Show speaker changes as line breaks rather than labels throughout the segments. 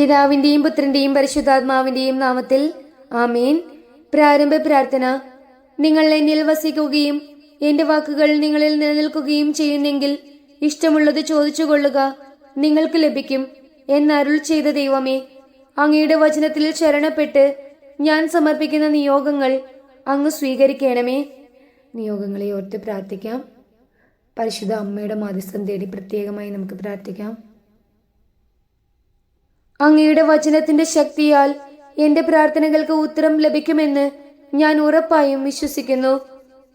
പിതാവിന്റെയും പുത്രന്റെയും പരിശുദ്ധാത്മാവിന്റെയും നാമത്തിൽ ആമേൻ. പ്രാരംഭ പ്രാർത്ഥന. നിങ്ങൾ എന്നിൽ വസിക്കുകയും എന്റെ വാക്കുകൾ നിങ്ങളിൽ നിലനിൽക്കുകയും ചെയ്യുന്നെങ്കിൽ ഇഷ്ടമുള്ളത് ചോദിച്ചു കൊള്ളുക നിങ്ങൾക്ക് ലഭിക്കും എന്നരുൾ ചെയ്ത ദൈവമേ. അങ്ങയുടെ വചനത്തിൽ ശരണപ്പെട്ട് ഞാൻ സമർപ്പിക്കുന്ന നിയോഗങ്ങൾ അങ്ങ് സ്വീകരിക്കണമേ. നിയോഗങ്ങളെ ഓർത്ത് പ്രാർത്ഥിക്കാം. പരിശുദ്ധ അമ്മയുടെ മാധ്യസ്ഥം തേടി പ്രത്യേകമായി നമുക്ക് പ്രാർത്ഥിക്കാം. അങ്ങയുടെ വചനത്തിന്റെ ശക്തിയാൽ എന്റെ പ്രാർത്ഥനകൾക്ക് ഉത്തരം ലഭിക്കുമെന്ന് ഞാൻ ഉറപ്പായും വിശ്വസിക്കുന്നു.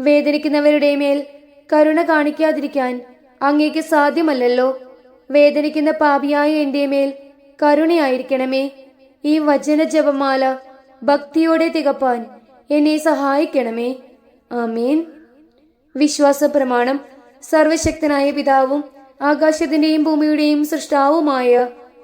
വേദനിക്കുന്നവരുടെ മേൽ കരുണ കാണിക്കാതിരിക്കാൻ അങ്ങേക്ക് സാധ്യമല്ലല്ലോ. വേദനിക്കുന്ന പാപിയായ എന്റെ മേൽ കരുണയായിരിക്കണമേ. ഈ വചന ജപമാല ഭക്തിയോടെ തികപ്പാൻ എന്നെ സഹായിക്കണമേ. ആമേൻ. വിശ്വാസ പ്രമാണം സർവശക്തനായ പിതാവും ആകാശത്തിന്റെയും ഭൂമിയുടെയും സൃഷ്ടാവുമായ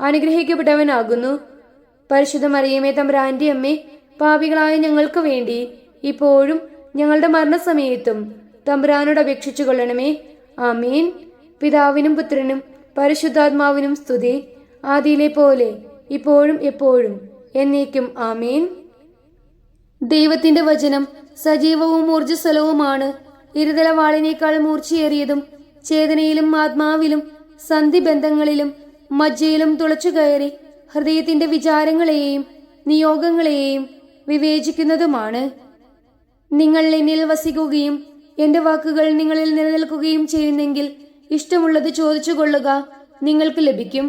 അനുഗ്രഹിക്കപ്പെട്ടവനാകുന്നു. പരിശുദ്ധ മറിയമേ തമ്പ്രാന്റെ അമ്മേ പാപികളായ ഞങ്ങൾക്ക് വേണ്ടി ഇപ്പോഴും ഞങ്ങളുടെ മരണസമയത്തും തമ്പുരാനോട് അപേക്ഷിച്ചു കൊള്ളണമേ. ആമീൻ. പിതാവിനും പുത്രനും പരിശുദ്ധാത്മാവിനും സ്തുതി. ആദിയിലെ പോലെ ഇപ്പോഴും എപ്പോഴും എന്നേക്കും ആമീൻ. ദൈവത്തിന്റെ വചനം സജീവവും ഊർജസ്വലവുമാണ്. ഇരുതലവാളിനേക്കാൾ മൂർച്ചയേറിയതും ചേതനയിലും ആത്മാവിലും സന്ധിബന്ധങ്ങളിലും മജ്ജയിലും തുളച്ചു കയറി ഹൃദയത്തിന്റെ വിചാരങ്ങളെയും നിയോഗങ്ങളെയും വിവേചിക്കുന്നതുമാണ്. നിങ്ങൾ എന്നിൽ വസിക്കുകയും എന്റെ വാക്കുകൾ നിങ്ങളിൽ നിലനിൽക്കുകയും ചെയ്യുന്നെങ്കിൽ ഇഷ്ടമുള്ളത് ചോദിച്ചു കൊള്ളുക നിങ്ങൾക്ക് ലഭിക്കും.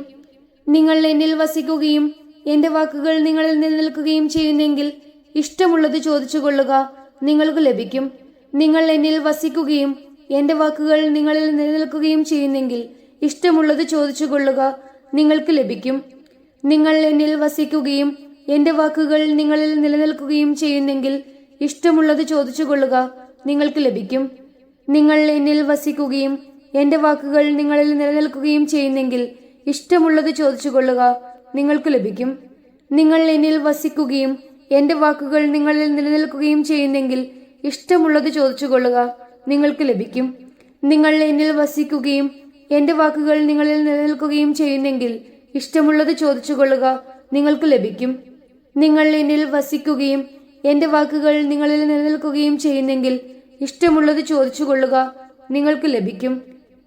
നിങ്ങൾ എന്നിൽ വസിക്കുകയും എന്റെ വാക്കുകൾ നിങ്ങളിൽ നിലനിൽക്കുകയും ചെയ്യുന്നെങ്കിൽ ഇഷ്ടമുള്ളത് ചോദിച്ചു കൊള്ളുക നിങ്ങൾക്ക് ലഭിക്കും. നിങ്ങൾ എന്നിൽ വസിക്കുകയും എന്റെ വാക്കുകൾ നിങ്ങളിൽ നിലനിൽക്കുകയും ചെയ്യുന്നെങ്കിൽ ഇഷ്ടമുള്ളത് ചോദിച്ചു കൊള്ളുക നിങ്ങൾക്ക് ലഭിക്കും. നിങ്ങൾ എന്നിൽ വസിക്കുകയും എന്റെ വാക്കുകൾ നിങ്ങളിൽ നിലനിൽക്കുകയും ചെയ്യുന്നെങ്കിൽ ഇഷ്ടമുള്ളത് ചോദിച്ചുകൊള്ളുക നിങ്ങൾക്ക് ലഭിക്കും. നിങ്ങൾ എന്നിൽ വസിക്കുകയും എന്റെ വാക്കുകൾ നിങ്ങളിൽ നിലനിൽക്കുകയും ചെയ്യുന്നെങ്കിൽ ഇഷ്ടമുള്ളത് ചോദിച്ചു കൊള്ളുക നിങ്ങൾക്ക് ലഭിക്കും. നിങ്ങൾ എന്നിൽ വസിക്കുകയും എന്റെ വാക്കുകൾ നിങ്ങളിൽ നിലനിൽക്കുകയും ചെയ്യുന്നെങ്കിൽ ഇഷ്ടമുള്ളത് ചോദിച്ചുകൊള്ളുക നിങ്ങൾക്ക് ലഭിക്കും. നിങ്ങൾ എന്നിൽ വസിക്കുകയും എന്റെ വാക്കുകൾ നിങ്ങളിൽ നിലനിൽക്കുകയും ചെയ്യുന്നെങ്കിൽ ഇഷ്ടമുള്ളത് ചോദിച്ചുകൊള്ളുക നിങ്ങൾക്ക് ലഭിക്കും. നിങ്ങൾ എന്നിൽ വസിക്കുകയും എന്റെ വാക്കുകൾ നിങ്ങളിൽ നിലനിൽക്കുകയും ചെയ്യുന്നെങ്കിൽ ഇഷ്ടമുള്ളത് ചോദിച്ചുകൊള്ളുക നിങ്ങൾക്ക് ലഭിക്കും.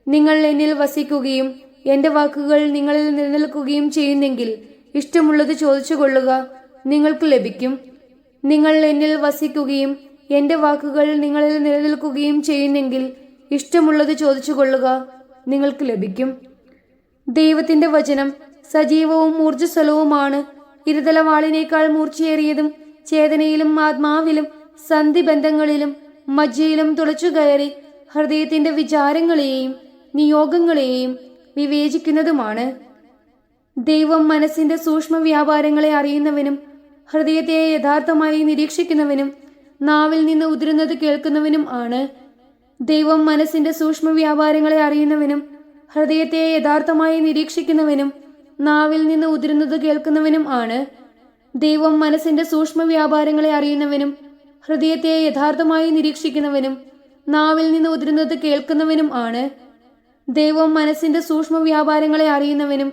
നിങ്ങൾ എന്നിൽ വസിക്കുകയും എന്റെ വാക്കുകൾ നിങ്ങളിൽ നിലനിൽക്കുകയും ചെയ്യുന്നെങ്കിൽ ഇഷ്ടമുള്ളത് ചോദിച്ചുകൊള്ളുക നിങ്ങൾക്ക് ലഭിക്കും. നിങ്ങൾ എന്നിൽ വസിക്കുകയും എന്റെ വാക്കുകൾ നിങ്ങളിൽ നിലനിൽക്കുകയും ചെയ്യുന്നെങ്കിൽ ഇഷ്ടമുള്ളത് ചോദിച്ചു കൊള്ളുക നിങ്ങൾക്ക് ലഭിക്കും. ദൈവത്തിന്റെ വചനം സജീവവും ഊർജസ്വലവുമാണ്. ഇരുതലവാളിനേക്കാൾ മൂർച്ചയേറിയതും ചേതനയിലും ആത്മാവിലും സന്ധിബന്ധങ്ങളിലും മജ്ജയിലും തുളച്ചു കയറി ഹൃദയത്തിന്റെ വിചാരങ്ങളെയും നിയോഗങ്ങളെയും വിവേചിക്കുന്നതുമാണ്. ദൈവം മനസ്സിന്റെ സൂക്ഷ്മ വ്യാപാരങ്ങളെ അറിയുന്നവനും ഹൃദയത്തെ യഥാർത്ഥമായി നിരീക്ഷിക്കുന്നവനും നാവിൽ നിന്ന് ഉതിരുന്നത് കേൾക്കുന്നവനും ആണ്. ദൈവം മനസ്സിന്റെ സൂക്ഷ്മ വ്യാപാരങ്ങളെ അറിയുന്നവനും ഹൃദയത്തെ യഥാർത്ഥമായി നിരീക്ഷിക്കുന്നവനും നാവിൽ നിന്ന് ഉതിരുന്നത് കേൾക്കുന്നവനും ആണ്. ദൈവം മനസ്സിന്റെ സൂക്ഷ്മ വ്യാപാരങ്ങളെ അറിയുന്നവനും ഹൃദയത്തെ യഥാർത്ഥമായി നിരീക്ഷിക്കുന്നവനും നാവിൽ നിന്ന് ഉതിരുന്നത് കേൾക്കുന്നവനും ആണ്. ദൈവം മനസ്സിന്റെ സൂക്ഷ്മ വ്യാപാരങ്ങളെ അറിയുന്നവനും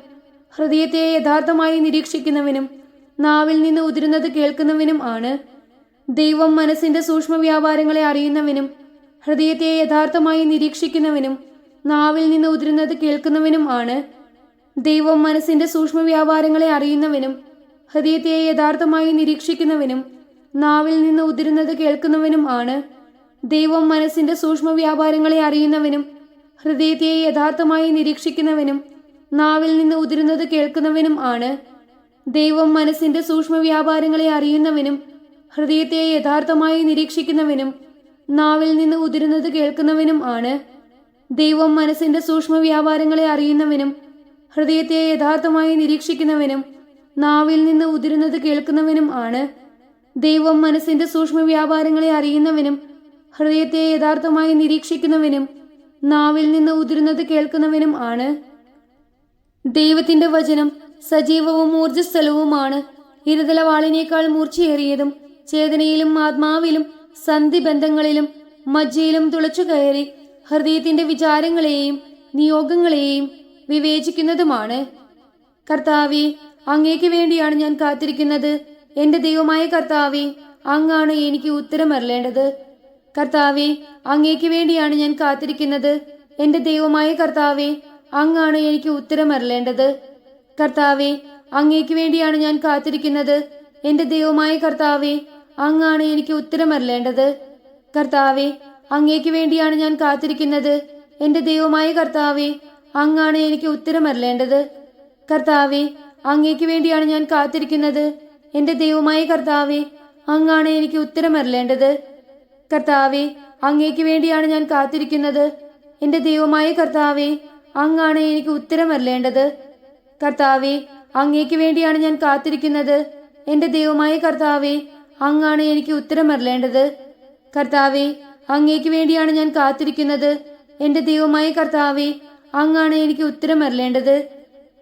ഹൃദയത്തെ യഥാർത്ഥമായി നിരീക്ഷിക്കുന്നവനും നാവിൽ നിന്ന് ഉതിരുന്നത് കേൾക്കുന്നവനും ആണ്. ദൈവം മനസ്സിന്റെ സൂക്ഷ്മ വ്യാപാരങ്ങളെ അറിയുന്നവനും ഹൃദയത്തെ യഥാർത്ഥമായി നിരീക്ഷിക്കുന്നവനും നാവിൽ നിന്ന് ഉതിരുന്നത് കേൾക്കുന്നവനും ആണ്. ദൈവം മനസ്സിന്റെ സൂക്ഷ്മ വ്യാപാരങ്ങളെ അറിയുന്നവനും ഹൃദയത്തെ യഥാർത്ഥമായി നിരീക്ഷിക്കുന്നവനും നാവിൽ നിന്ന് ഉതിരുന്നത് കേൾക്കുന്നവനും ആണ്. ദൈവം മനസ്സിന്റെ സൂക്ഷ്മ വ്യാപാരങ്ങളെ അറിയുന്നവനും ഹൃദയത്തെ യഥാർത്ഥമായി നിരീക്ഷിക്കുന്നവനും നാവിൽ നിന്ന് ഉതിരുന്നത് കേൾക്കുന്നവനും ആണ്. ദൈവം മനസ്സിന്റെ സൂക്ഷ്മ വ്യാപാരങ്ങളെ അറിയുന്നവനും ഹൃദയത്തെ യഥാർത്ഥമായി നിരീക്ഷിക്കുന്നവനും നാവിൽ നിന്ന് ഉതിരുന്നത് കേൾക്കുന്നവനും ആണ്. ദൈവം മനസ്സിന്റെ സൂക്ഷ്മ വ്യാപാരങ്ങളെ അറിയുന്നവനും ഹൃദയത്തെ യഥാർത്ഥമായി നിരീക്ഷിക്കുന്നവനും നാവിൽ നിന്ന് ഉതിരുന്നത് കേൾക്കുന്നവനും ആണ്. ദൈവം മനസ്സിന്റെ സൂക്ഷ്മ വ്യാപാരങ്ങളെ അറിയുന്നവനും ഹൃദയത്തെ യഥാർത്ഥമായി നിരീക്ഷിക്കുന്നവനും നാവിൽ നിന്ന് ഉതിരുന്നത് കേൾക്കുന്നവനും ആണ്. ദൈവത്തിന്റെ വചനം സജീവവും ഊർജസ്ഥലവുമാണ് ഇരുതലവാളിനേക്കാൾ മൂർച്ചയേറിയതും ചേതനയിലും ആത്മാവിലും സന്ധിബന്ധങ്ങളിലും മജ്ജയിലും തുളച്ചു കയറി ഹൃദയത്തിന്റെ വിചാരങ്ങളെയും നിയോഗങ്ങളെയും വിവേചിക്കുന്നതുമാണ്. കർത്താവെ അങ്ങേക്ക് വേണ്ടിയാണ് ഞാൻ കാത്തിരിക്കുന്നത്. എന്റെ ദൈവമായ കർത്താവെ അങ്ങാണ് എനിക്ക് ഉത്തരമറിയേണ്ടത് കർത്താവെ അങ്ങേക്ക് വേണ്ടിയാണ് ഞാൻ കാത്തിരിക്കുന്നത്. എന്റെ ദൈവമായ കർത്താവെ അങ്ങാണ് എനിക്ക് ഉത്തരമറിയേണ്ടത് കർത്താവെ അങ്ങേക്ക് വേണ്ടിയാണ് ഞാൻ കാത്തിരിക്കുന്നത്. എന്റെ ദൈവമായ കർത്താവെ അങ്ങാണ് എനിക്ക് ഉത്തരമറിയേണ്ടത് കർത്താവേ അങ്ങേക്ക് വേണ്ടിയാണ് ഞാൻ കാത്തിരിക്കുന്നത്. എന്റെ ദൈവമായ കർത്താവേ അങ്ങാണ് എനിക്ക് ഉത്തരമറിയേണ്ടത് കർത്താവേ അങ്ങേക്ക് വേണ്ടിയാണ് ഞാൻ കാത്തിരിക്കുന്നത്. എന്റെ ദൈവമായ കർത്താവേ അങ്ങാണ് എനിക്ക് ഉത്തരമറിയേണ്ടത് കർത്താവേ അങ്ങേക്ക് വേണ്ടിയാണ് ഞാൻ കാത്തിരിക്കുന്നത്. എന്റെ ദൈവമായ കർത്താവേ അങ്ങാണ് എനിക്ക് ഉത്തരമറിയേണ്ടത് കർത്താവേ അങ്ങേക്ക് വേണ്ടിയാണ് ഞാൻ കാത്തിരിക്കുന്നത്. എന്റെ ദൈവമായ കർത്താവെ അങ്ങാണ് എനിക്ക് ഉത്തരമറിയേണ്ടത് കർത്താവെ അങ്ങേക്ക് വേണ്ടിയാണ് ഞാൻ കാത്തിരിക്കുന്നത്. എന്റെ ദൈവമായ കർത്താവെ അങ്ങാണ് എനിക്ക് ഉത്തരമറിയേണ്ടത്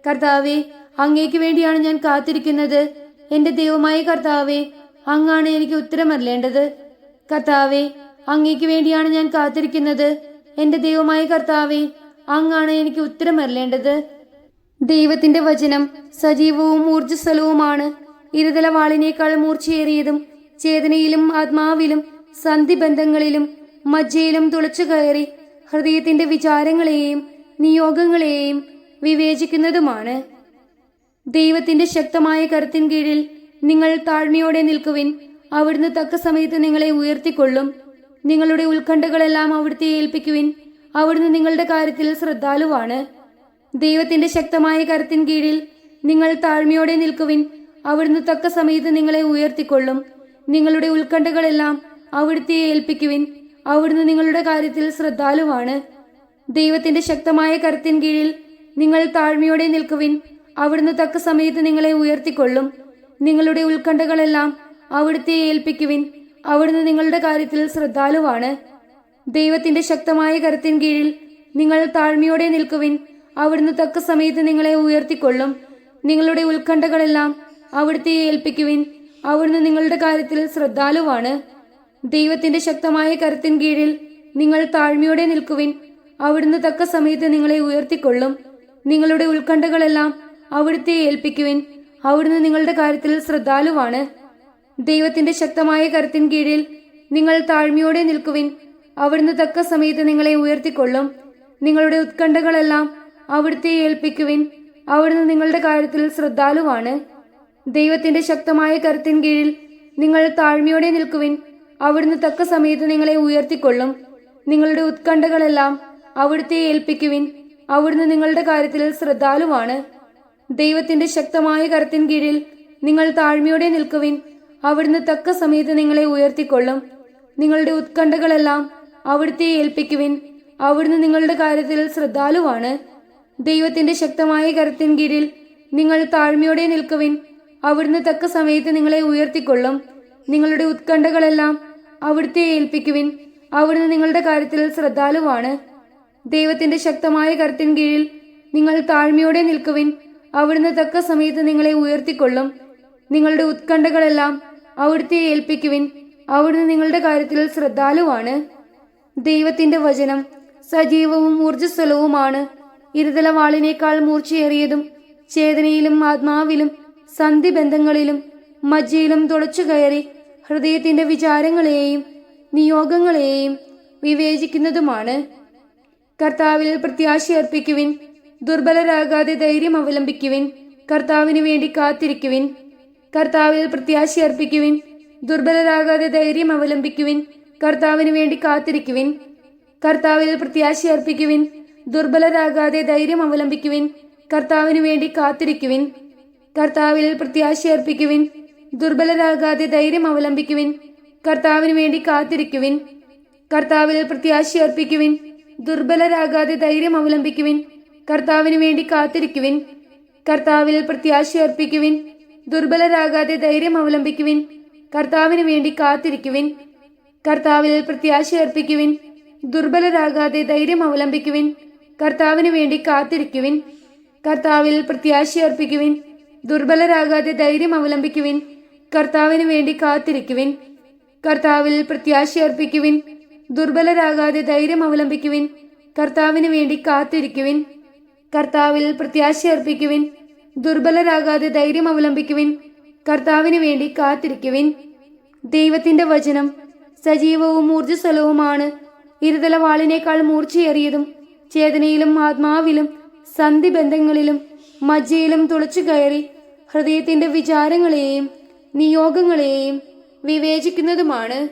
കർത്താവെ അങ്ങേക്ക് വേണ്ടിയാണ് ഞാൻ കാത്തിരിക്കുന്നത്. എന്റെ ദൈവമായ കർത്താവെ അങ്ങാണ് എനിക്ക് ഉത്തരമറിയേണ്ടത് കർത്താവെ അങ്ങേക്ക് വേണ്ടിയാണ് ഞാൻ കാത്തിരിക്കുന്നത്. എന്റെ ദൈവമായ കർത്താവെ അങ്ങാണ് എനിക്ക് ഉത്തരമറിയേണ്ടത് ദൈവത്തിന്റെ വചനം സജീവവും ഊർജസ്വലവുമാണ്. ഇരുതല വാളിനേക്കാൾ മൂർച്ചയേറിയതും ചേതനയിലും ആത്മാവിലും സന്ധിബന്ധങ്ങളിലും മജ്ജയിലും തുളച്ചു കയറി ഹൃദയത്തിന്റെ വിചാരങ്ങളെയും നിയോഗങ്ങളെയും വിവേചിക്കുന്നതുമാണ്. ദൈവത്തിന്റെ ശക്തമായ കരുത്തിൻ കീഴിൽ നിങ്ങൾ താഴ്മയോടെ നിൽക്കുവിൻ. അവിടുന്ന് തക്ക സമയത്ത് നിങ്ങളെ ഉയർത്തിക്കൊള്ളും. നിങ്ങളുടെ ഉത്കണ്ഠകളെല്ലാം അവിടുത്തെ ഏൽപ്പിക്കുവിൻ. അവിടുന്ന് നിങ്ങളുടെ കാര്യത്തിൽ ശ്രദ്ധാലുവാണ്. ദൈവത്തിന്റെ ശക്തമായ കരുത്തിൻ കീഴിൽ നിങ്ങൾ താഴ്മയോടെ നിൽക്കുവിൻ. അവിടുന്ന് തക്ക സമയത്ത് നിങ്ങളെ ഉയർത്തിക്കൊള്ളും. നിങ്ങളുടെ ഉത്കണ്ഠകളെല്ലാം അവിടുത്തെ ഏൽപ്പിക്കുവിൻ. അവിടുന്ന് നിങ്ങളുടെ കാര്യത്തിൽ ശ്രദ്ധാലുവാണ്. ദൈവത്തിന്റെ ശക്തമായ കരത്തിൻ കീഴിൽ നിങ്ങൾ താഴ്മയോടെ നിൽക്കുവിൻ. അവിടുന്ന് തക്ക സമയത്ത് നിങ്ങളെ ഉയർത്തിക്കൊള്ളും. നിങ്ങളുടെ ഉത്കണ്ഠകളെല്ലാം അവിടുത്തെ ഏൽപ്പിക്കുവിൻ. അവിടുന്ന് നിങ്ങളുടെ കാര്യത്തിൽ ശ്രദ്ധാലുവാണ്. ദൈവത്തിന്റെ ശക്തമായ കരത്തിൻ കീഴിൽ നിങ്ങൾ താഴ്മയോടെ നിൽക്കുവിൻ. അവിടുന്ന് തക്ക സമയത്ത് നിങ്ങളെ ഉയർത്തിക്കൊള്ളും. നിങ്ങളുടെ ഉത്കണ്ഠകളെല്ലാം അവിടുത്തെ ഏൽപ്പിക്കുവിൻ. അവിടുന്ന് നിങ്ങളുടെ കാര്യത്തിൽ ശ്രദ്ധാലുവാണ്. ദൈവത്തിന്റെ ശക്തമായ കരുത്തിൻ കീഴിൽ നിങ്ങൾ താഴ്മയോടെ നിൽക്കുവിൻ. അവിടുന്ന് തക്ക സമയത്ത് നിങ്ങളെ ഉയർത്തിക്കൊള്ളും. നിങ്ങളുടെ ഉത്കണ്ഠകളെല്ലാം അവിടുത്തെ ഏൽപ്പിക്കുവിൻ. അവിടുന്ന് നിങ്ങളുടെ കാര്യത്തിൽ ശ്രദ്ധാലുവാണ്. ദൈവത്തിന്റെ ശക്തമായ കരുത്തിൻ കീഴിൽ നിങ്ങൾ താഴ്മയോടെ നിൽക്കുവിൻ. അവിടുന്ന് തക്ക സമയത്ത് നിങ്ങളെ ഉയർത്തിക്കൊള്ളും. നിങ്ങളുടെ ഉത്കണ്ഠകളെല്ലാം അവിടുത്തെ ഏൽപ്പിക്കുവിൻ. അവിടുന്ന് നിങ്ങളുടെ കാര്യത്തിൽ ശ്രദ്ധാലുവാണ്. ദൈവത്തിന്റെ ശക്തമായ കരുത്തിൻ കീഴിൽ നിങ്ങൾ താഴ്മയോടെ നിൽക്കുവിൻ. അവിടുന്ന് തക്ക സമയത്ത് നിങ്ങളെ ഉയർത്തിക്കൊള്ളും. നിങ്ങളുടെ ഉത്കണ്ഠകളെല്ലാം അവിടുത്തെ ഏൽപ്പിക്കുവിൻ. അവിടുന്ന് നിങ്ങളുടെ കാര്യത്തിൽ ശ്രദ്ധാലുവാണ്. ദൈവത്തിന്റെ ശക്തമായ കരത്തിൻ കീഴിൽ നിങ്ങൾ താഴ്മയോടെ നിൽക്കുവിൻ. അവിടുന്ന് തക്ക സമയത്ത് നിങ്ങളെ ഉയർത്തിക്കൊള്ളും. നിങ്ങളുടെ ഉത്കണ്ഠകളെല്ലാം അവിടുത്തെ ഏൽപ്പിക്കുവിൻ. അവിടുന്ന് നിങ്ങളുടെ കാര്യത്തിൽ ശ്രദ്ധാലുവാണ്. ദൈവത്തിന്റെ ശക്തമായ കരത്തിൻ കീഴിൽ നിങ്ങൾ താഴ്മയോടെ നിൽക്കുവിൻ. അവിടുന്ന് തക്ക സമയത്ത് നിങ്ങളെ ഉയർത്തിക്കൊള്ളും. നിങ്ങളുടെ ഉത്കണ്ഠകളെല്ലാം അവിടുത്തെ ഏൽപ്പിക്കുവിൻ. അവിടുന്ന് നിങ്ങളുടെ കാര്യത്തിൽ ശ്രദ്ധാലുവാണ്. ദൈവത്തിന്റെ ശക്തമായ കരത്തിൻ കീഴിൽ നിങ്ങൾ താഴ്മയോടെ നിൽക്കുവിൻ. അവിടുന്ന് തക്ക സമയത്ത് നിങ്ങളെ ഉയർത്തിക്കൊള്ളും. നിങ്ങളുടെ ഉത്കണ്ഠകളെല്ലാം അവിടുത്തെ ഏൽപ്പിക്കുവിൻ. അവിടുന്ന് നിങ്ങളുടെ കാര്യത്തിൽ ശ്രദ്ധാലുവാണ്. ദൈവത്തിന്റെ വചനം സജീവവും ഊർജസ്വലവുമാണ്. ഇരുതലവാളിനേക്കാൾ മൂർച്ചയേറിയതും ചേതനയിലും ആത്മാവിലും സന്ധിബന്ധങ്ങളിലും മജ്ജയിലും തുളച്ചു കയറി ഹൃദയത്തിന്റെ വിചാരങ്ങളെയും നിയോഗങ്ങളെയും വിവേചിക്കുന്നതുമാണ്. കർത്താവിൽ പ്രത്യാശ അർപ്പിക്കുവിൻ ദുർബലരാകാതെ ധൈര്യം അവലംബിക്കുവിൻ കർത്താവിന് വേണ്ടി കാത്തിരിക്കുവിൻ. കർത്താവിൽ പ്രത്യാശ അർപ്പിക്കുവിൻ ദുർബലരാകാതെ ധൈര്യം അവലംബിക്കുവിൻ കർത്താവിന് വേണ്ടി കാത്തിരിക്കുവിൻ. കർത്താവിൽ പ്രത്യാശ അർപ്പിക്കുവിൻ ദുർബലരാകാതെ ധൈര്യം അവലംബിക്കുവിൻ കർത്താവിന് വേണ്ടി കാത്തിരിക്കുവിൻ. കർത്താവിൽ പ്രത്യാശ അർപ്പിക്കുവിൻ ദുർബലരാകാതെ ധൈര്യം അവലംബിക്കുവിൻ. കർത്താവിന് വേണ്ടി കാത്തിരിക്കുവിൻ. കർത്താവിൽ പ്രത്യാശ അർപ്പിക്കുവിൻ ദുർബലരാകാതെ ധൈര്യം അവലംബിക്കുവിൻ. കർത്താവിന് വേണ്ടി കാത്തിരിക്കുവിൻ. കർത്താവിൽ പ്രത്യാശ അർപ്പിക്കുവിൻ ദുർബലരാകാതെ ധൈര്യം അവലംബിക്കുവിൻ. കർത്താവിന് വേണ്ടി കാത്തിരിക്കുവിൻ. കർത്താവിൽ പ്രത്യാശ അർപ്പിക്കുവിൻ ദുർബലരാകാതെ ധൈര്യം അവലംബിക്കുവിൻ. കർത്താവിന് വേണ്ടി കാത്തിരിക്കുവിൻ. കർത്താവിൽ പ്രത്യാശ അർപ്പിക്കുവിൻ ദുർബലരാകാതെ ധൈര്യം അവലംബിക്കുവിൻ. കർത്താവിന് വേണ്ടി കാത്തിരിക്കുവിൻ. കർത്താവിൽ പ്രത്യാശ അർപ്പിക്കുവിൻ. ദുർബലരാകാതെ ധൈര്യം അവലംബിക്കുവിൻ. കർത്താവിന് വേണ്ടി കാത്തിരിക്കുവിൻ. കർത്താവിൽ പ്രത്യാശ അർപ്പിക്കുവിൻ. ദുർബലരാകാതെ ധൈര്യം അവലംബിക്കുവിൻ. കർത്താവിന് വേണ്ടി കാത്തിരിക്കുവിൻ. ദൈവത്തിന്റെ വചനം സജീവവും ഊർജസ്വലവുമാണ്. ഇരുതലവാളിനേക്കാൾ മൂർച്ചയേറിയതും ചേതനയിലും ആത്മാവിലും സന്ധിബന്ധങ്ങളിലും മജ്ജയിലും തുളച്ചു കയറി ഹൃദയത്തിന്റെ വിചാരങ്ങളെയും നിയോഗങ്ങളെയും വിവേചിക്കുന്നതുമാണ്.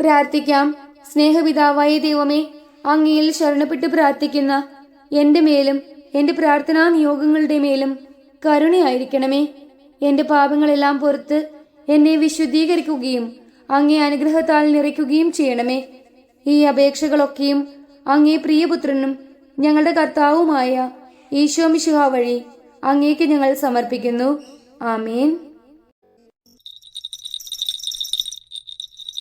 പ്രാർത്ഥിക്കാം. സ്നേഹപിതാവായ ദൈവമേ അങ്ങയിൽ ശരണപ്പെട്ട് പ്രാർത്ഥിക്കുന്ന എന്റെ മേലും എന്റെ പ്രാർത്ഥനാ നിയോഗങ്ങളുടെ മേലും കരുണയായിരിക്കണമേ. എന്റെ പാപങ്ങളെല്ലാം പുറത്ത് എന്നെ വിശുദ്ധീകരിക്കുകയും അങ്ങേ അനുഗ്രഹത്താൽ നിറയ്ക്കുകയും ചെയ്യണമേ. ഈ അപേക്ഷകളൊക്കെയും അങ്ങേ പ്രിയപുത്രനും ഞങ്ങളുടെ കർത്താവുമായ ഈശോ മിശുഹ വഴി അങ്ങേക്ക് ഞങ്ങൾ സമർപ്പിക്കുന്നു. ആമേൻ.